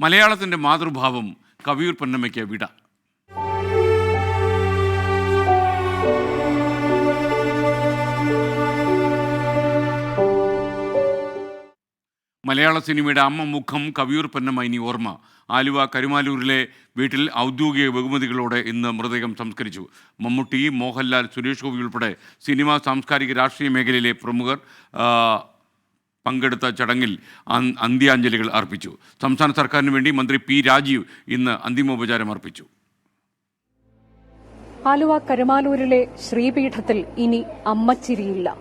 മലയാളത്തിന്റെ മാതൃഭാവം കവിയൂർ പൊന്നമ്മയ്ക്ക് വിട. മലയാള സിനിമയുടെ അമ്മ മുഖം കവിയൂർ പൊന്നമ്മ ഇനി ഓർമ്മ. ആലുവ കരുമാലൂരിലെ വീട്ടിൽ ഔദ്യോഗിക ബഹുമതികളോടെ ഇന്ന് മൃതദേഹം സംസ്കരിച്ചു. മമ്മൂട്ടി മോഹൻലാൽ സുരേഷ് ഗോപി ഉൾപ്പെടെ സിനിമ സാംസ്കാരിക രാഷ്ട്രീയ മേഖലയിലെ പ്രമുഖർ പങ്കെടുത്ത ചടങ്ങിൽ അന്- അന്ത്യാഞ്ജലികൾ അർപ്പിച്ചു. സംസ്ഥാന സർക്കാരിന് വേണ്ടി മന്ത്രി പി രാജീവ് ഇന്ന് അന്തിമോപചാരം അർപ്പിച്ചു. ആലുവ കരുമാലൂരിലെ ശ്രീപീഠത്തിൽ ഇനി അമ്മച്ചിരിയില്ല.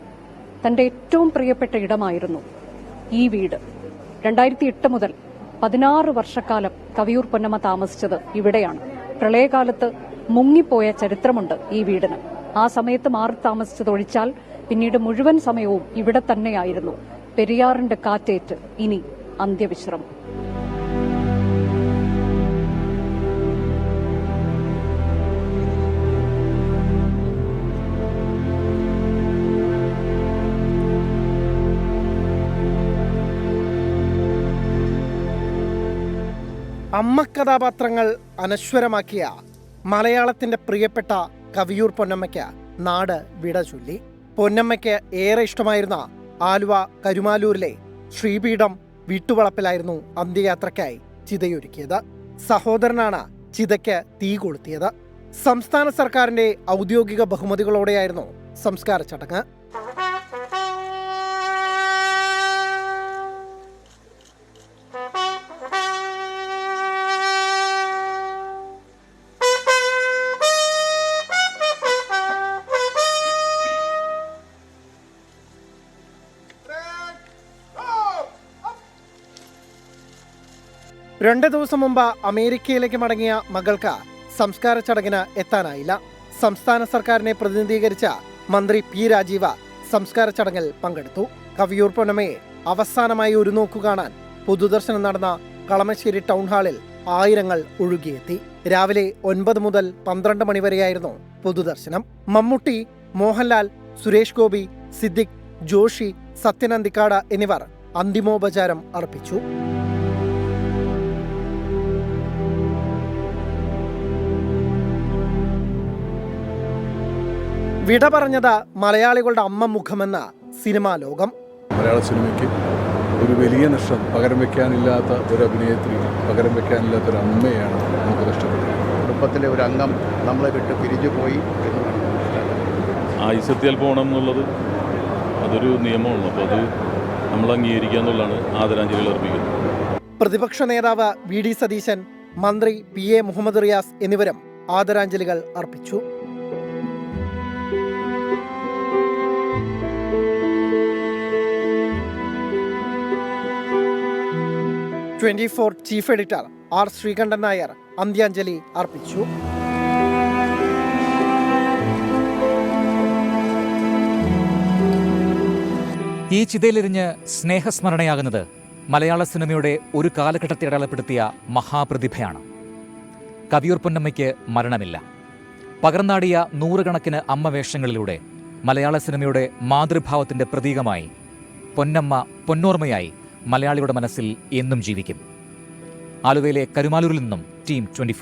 തന്റെ ഏറ്റവും പ്രിയപ്പെട്ട ഇടമായിരുന്നു ഈ വീട്. രണ്ടായിരത്തി എട്ട് മുതൽ പതിനാറ് വർഷക്കാലം കവിയൂർ പൊന്നമ്മ താമസിച്ചത് ഇവിടെയാണ്. പ്രളയകാലത്ത് മുങ്ങിപ്പോയ ചരിത്രമുണ്ട് ഈ വീടിന്. ആ സമയത്ത് മാറി താമസിച്ചതൊഴിച്ചാൽ പിന്നീട് മുഴുവൻ സമയവും ഇവിടെ തന്നെയായിരുന്നു പെരിയാറിന്റെ കാറ്റേറ്റ് ഇനി അന്ത്യവിശ്രമം. അമ്മ കഥാപാത്രങ്ങൾ അനശ്വരമാക്കിയ മലയാളത്തിന്റെ പ്രിയപ്പെട്ട കവിയൂർ പൊന്നമ്മയ്ക്ക് നാട് വിട ചൊല്ലി. പൊന്നമ്മയ്ക്ക് ഏറെ ഇഷ്ടമായിരുന്ന ആലുവ കരുമാലൂരിലെ ശ്രീപീഠം വീട്ടുവളപ്പിലായിരുന്നു അന്ത്യയാത്രയ്ക്കായി ചിതയൊരുക്കിയത്. സഹോദരനാണ് ചിതയ്ക്ക് തീ കൊളുത്തിയത്. സംസ്ഥാന സർക്കാരിന്റെ ഔദ്യോഗിക ബഹുമതികളോടെയായിരുന്നു സംസ്കാര ചടങ്ങ്. രണ്ട് ദിവസം മുമ്പ് അമേരിക്കയിലേക്ക് മടങ്ങിയ മകൾക്ക് സംസ്കാര ചടങ്ങിന് എത്താനായില്ല. സംസ്ഥാന സർക്കാരിനെ പ്രതിനിധീകരിച്ച മന്ത്രി പി രാജീവ സംസ്കാര ചടങ്ങിൽ പങ്കെടുത്തു. കവിയൂർ പൊന്നമയെ അവസാനമായി ഒരു നോക്കു കാണാൻ പൊതുദർശനം നടന്ന കളമശ്ശേരി ടൗൺ ഹാളിൽ ആയിരങ്ങൾ ഒഴുകിയെത്തി. രാവിലെ ഒൻപത് മുതൽ പന്ത്രണ്ട് മണിവരെയായിരുന്നു പൊതുദർശനം. മമ്മൂട്ടി മോഹൻലാൽ സുരേഷ് ഗോപി സിദ്ദിഖ് ജോഷി സത്യനന്ദിക്കാട് എന്നിവർ അന്തിമോപചാരം അർപ്പിച്ചു. വിട പറഞ്ഞത് മലയാളികളുടെ അമ്മ മുഖമെന്ന സിനിമാ ലോകം. മലയാള സിനിമയ്ക്ക് ഒരു വലിയ നഷ്ടം. പകരം വെക്കാനില്ലാത്ത ഒരു അഭിനയത്തിൽ പകരം വെക്കാനില്ലാത്ത ഒരു അമ്മയാണ് നമുക്ക് നഷ്ടപ്പെട്ടത്. കുടുംബത്തിലെ ഒരു അംഗം നമ്മളെ വിട്ട് പിരിഞ്ഞു പോയി ആയുസത്തിൽ ആയുസത്തിയാൽ പോകണം എന്നുള്ളത് അതൊരു നിയമമാണ്. അപ്പോൾ അത് നമ്മൾ അംഗീകരിക്കുക എന്നുള്ളതാണ് ആദരാഞ്ജലികൾ അർപ്പിക്കുന്നത്. പ്രതിപക്ഷ നേതാവ് വി ഡി സതീശൻ മന്ത്രി പി എ മുഹമ്മദ് റിയാസ് എന്നിവരും ആദരാഞ്ജലികൾ അർപ്പിച്ചു. Twenty four chief editor R Sreekandan Nair അന്ത്യാഞ്ജലി അർപ്പിച്ചു. ഈ ചിതയിലെരിഞ്ഞ് സ്നേഹസ്മരണയാകുന്നത് മലയാള സിനിമയുടെ ഒരു കാലഘട്ടത്തെ അടയാളപ്പെടുത്തിയ മഹാപ്രതിഭയാണ്. കവിയൂർ പൊന്നമ്മയ്ക്ക് മരണമില്ല. പകർന്നാടിയ നൂറുകണക്കിന് അമ്മവേഷങ്ങളിലൂടെ മലയാള സിനിമയുടെ മാതൃഭാവത്തിന്റെ പ്രതീകമായി പൊന്നമ്മ പൊന്നോർമ്മയായി മലയാളിയുടെ മനസ്സിൽ എന്നും ജീവിക്കും. ആലുവയിലെ കരുമാലൂരിൽ നിന്നും ടീം ട്വന്റി